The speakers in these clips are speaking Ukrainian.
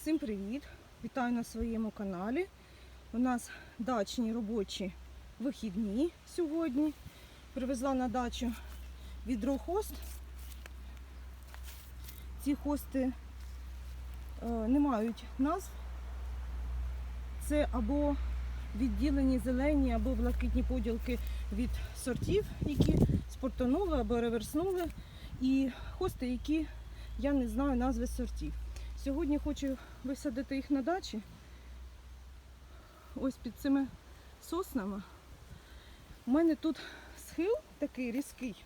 Всім привіт! Вітаю на своєму каналі. У нас дачні робочі вихідні сьогодні. Привезла на дачу відрохост. Ці хости е, не мають назв. Це або відділені зелені, або блакитні поділки від сортів, які спортанули або реверснули. І хости, які я не знаю назви сортів. Сьогодні хочу висадити їх на дачі. Ось під цими соснами. У мене тут схил такий різкий.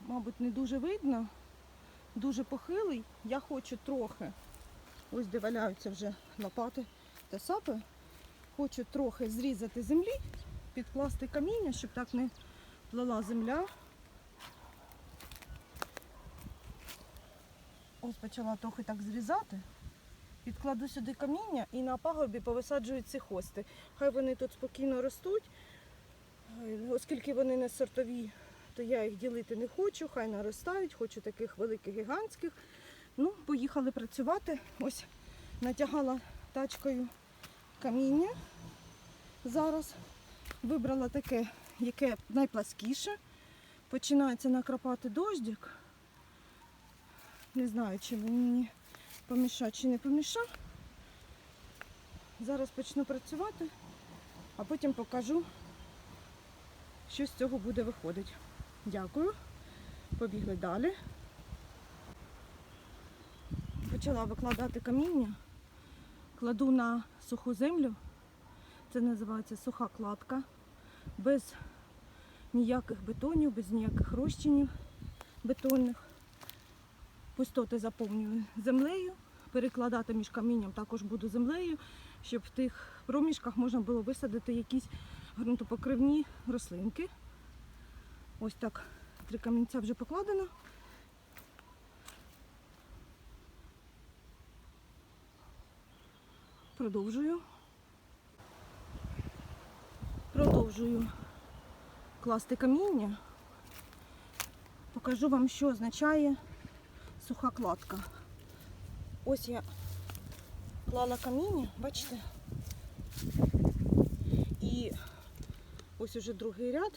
Мабуть, не дуже видно, дуже похилий. Я хочу трохи, ось де валяються вже лопати та сапи. Хочу трохи зрізати землі, підкласти каміння, щоб так не плала земля. Почала трохи так зрізати. Підкладу сюди каміння і на пагорбі повисаджую ці хости. Хай вони тут спокійно ростуть. Е, Оскільки вони не сортові, то я їх ділити не хочу, хай наростають, хочу таких великих гігантських. Ну, поїхали працювати. Ось натягала тачкою каміння. Зараз вибрала таке, яке найпласкіше. Починається накрапати дождик. Не знаю, чи він мені помішав, чи не помішав. Зараз почну працювати, а потім покажу, що з цього буде виходити. Дякую. Побігли далі. Почала викладати каміння, кладу на суху землю. Це називається суха кладка. Без ніяких бетонів, без ніяких розчинів бетонних пустоти заповнюю землею. Перекладати між камінням також буду землею, щоб в тих проміжках можна було висадити якісь ґрунтопокривні рослинки. Ось так три камінця вже покладено. Продовжую. Продовжую класти каміння. Покажу вам, що означає суха кладка. Ось я клала каміння, бачите? І ось уже другий ряд.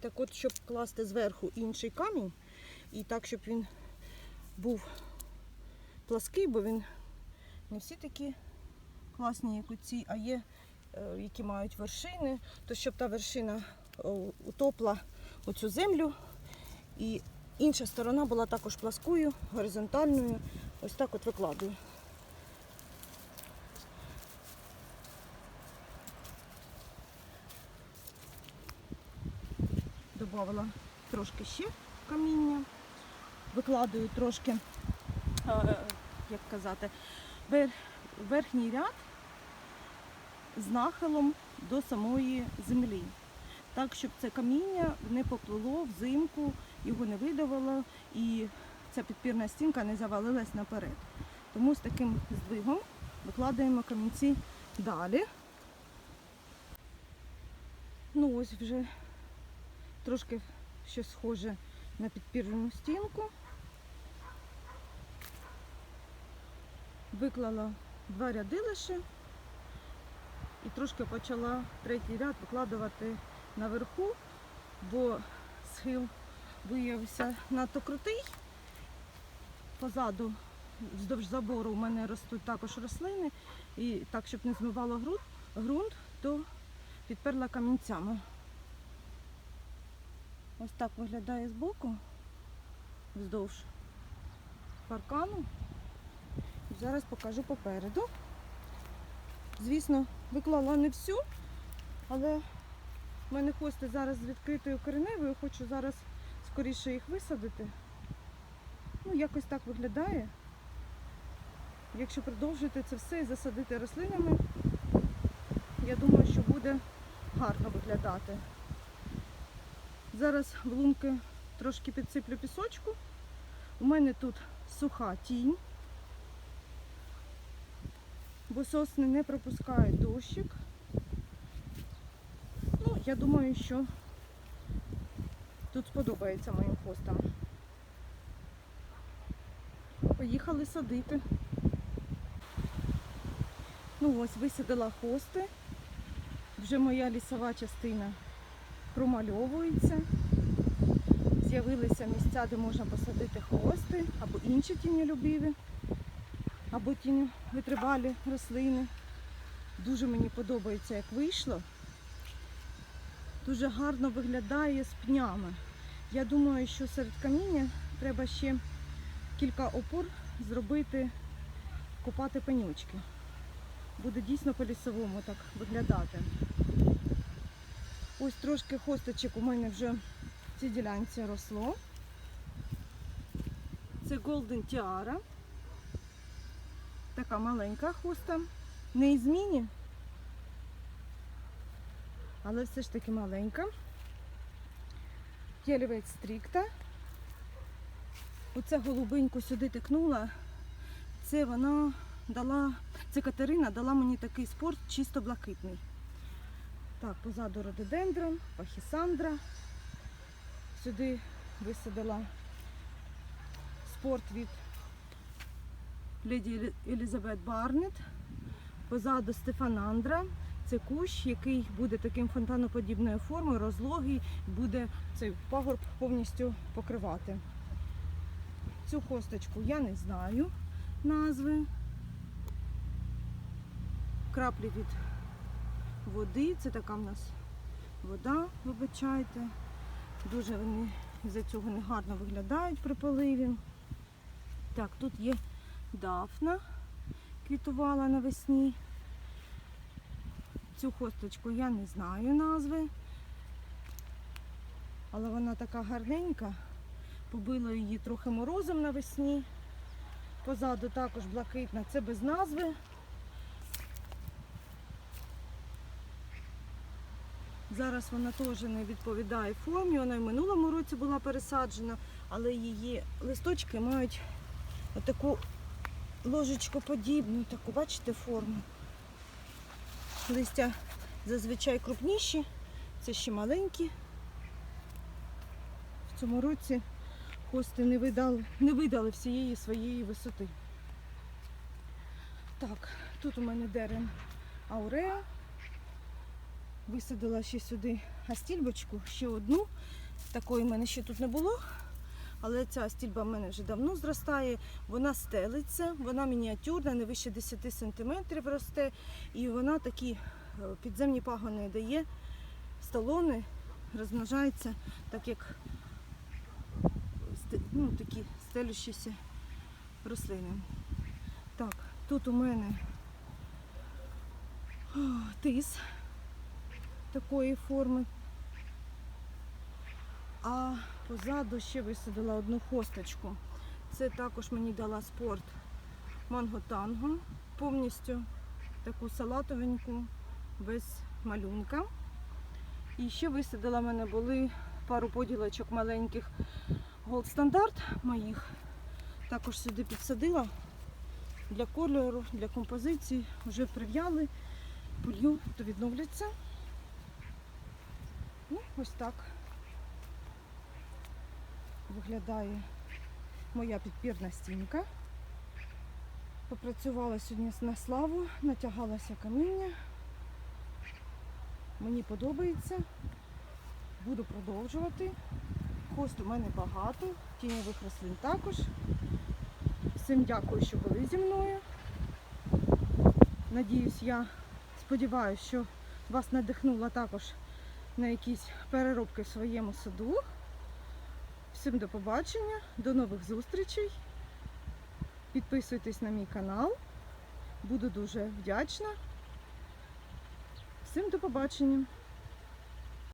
Так от, щоб класти зверху інший камінь, і так, щоб він був плаский, бо він не всі такі класні, як оці, а є, е, які мають вершини, то щоб та вершина утопла оцю землю. І Інша сторона була також пласкою, горизонтальною. Ось так от викладую. Добавила трошки ще каміння, викладую трошки, е, як казати, верхній ряд з нахилом до самої землі. Так, щоб це каміння не поплило взимку, його не видавило і ця підпірна стінка не завалилась наперед. Тому з таким здвигом викладаємо камінці далі. Ну ось вже трошки щось схоже на підпірну стінку. Виклала два ряди лише і трошки почала третій ряд викладувати наверху, бо схил виявився надто крутий. Позаду, вздовж забору, у мене ростуть також рослини. І так, щоб не змивало ґрунт, то підперла камінцями. Ось так виглядає збоку, вздовж паркану. Зараз покажу попереду. Звісно, виклала не всю, але у мене хости зараз з відкритою кореневою, хочу зараз скоріше їх висадити. Ну, якось так виглядає. Якщо продовжити це все і засадити рослинами, я думаю, що буде гарно виглядати. Зараз в лунки трошки підсиплю пісочку. У мене тут суха тінь, бо сосни не пропускають дощик. Ну, я думаю, що тут сподобається моїм хостам. поїхали садити. Ну ось висадила хости. Вже моя лісова частина промальовується. З'явилися місця, де можна посадити хости або інші тіньолюбиві, або тіньовитривалі рослини. Дуже мені подобається, як вийшло. Дуже гарно виглядає з пнями. Я думаю, що серед каміння треба ще кілька опор зробити, копати пенючки. Буде дійсно по-лісовому так виглядати. Ось трошки хосточок у мене вже в цій ділянці росло. Це Golden Tiara. Така маленька хоста. Не із міні, але все ж таки маленька. Єлівець стрікта. Оце голубеньку сюди тикнула. Це вона дала, це Катерина дала мені такий спорт чисто блакитний. Так, позаду рододендрон, пахісандра. Сюди висадила спорт від леді Елізабет Барнет. Позаду Стефанандра. Це кущ, який буде таким фонтаноподібною формою, розлогий, буде цей пагорб повністю покривати. Цю хосточку я не знаю назви. Краплі від води. Це така в нас вода, вибачайте. Дуже вони за цього негарно виглядають при поливі. Так, тут є дафна, квітувала навесні. Цю хосточку я не знаю назви. Але вона така гарненька. Побила її трохи морозом навесні. Позаду також блакитна, це без назви. Зараз вона теж не відповідає формі. Вона в минулому році була пересаджена, але її листочки мають отаку ложечкоподібну, таку, бачите, форму. Листя зазвичай крупніші, це ще маленькі. В цьому році хости не видали, не видали всієї своєї висоти. Так, тут у мене дерен ауреа. Висадила ще сюди астільбочку, ще одну. Такої в мене ще тут не було. Але ця стільба в мене вже давно зростає, вона стелиться, вона мініатюрна, не вище 10 см росте. І вона такі е, підземні пагони дає, столони, розмножається, так як ну, такі стелющіся рослини. Так, тут у мене тис такої форми. А позаду ще висадила одну хосточку. Це також мені дала спорт манго-танго, повністю таку салатовеньку, без малюнка. І ще висадила в мене були пару поділочок маленьких Gold Standard моїх. Також сюди підсадила для кольору, для композиції. Вже прив'яли, полью, то відновляться. Ну, ось так виглядає моя підпірна стінка. Попрацювала сьогодні на славу, натягалася каміння. Мені подобається. Буду продовжувати. Хост у мене багато, тіньових рослин також. Всім дякую, що були зі мною. Надіюсь, я сподіваюся, що вас надихнула також на якісь переробки в своєму саду. Всім до побачення, до нових зустрічей. Підписуйтесь на мій канал. Буду дуже вдячна. Всім до побачення.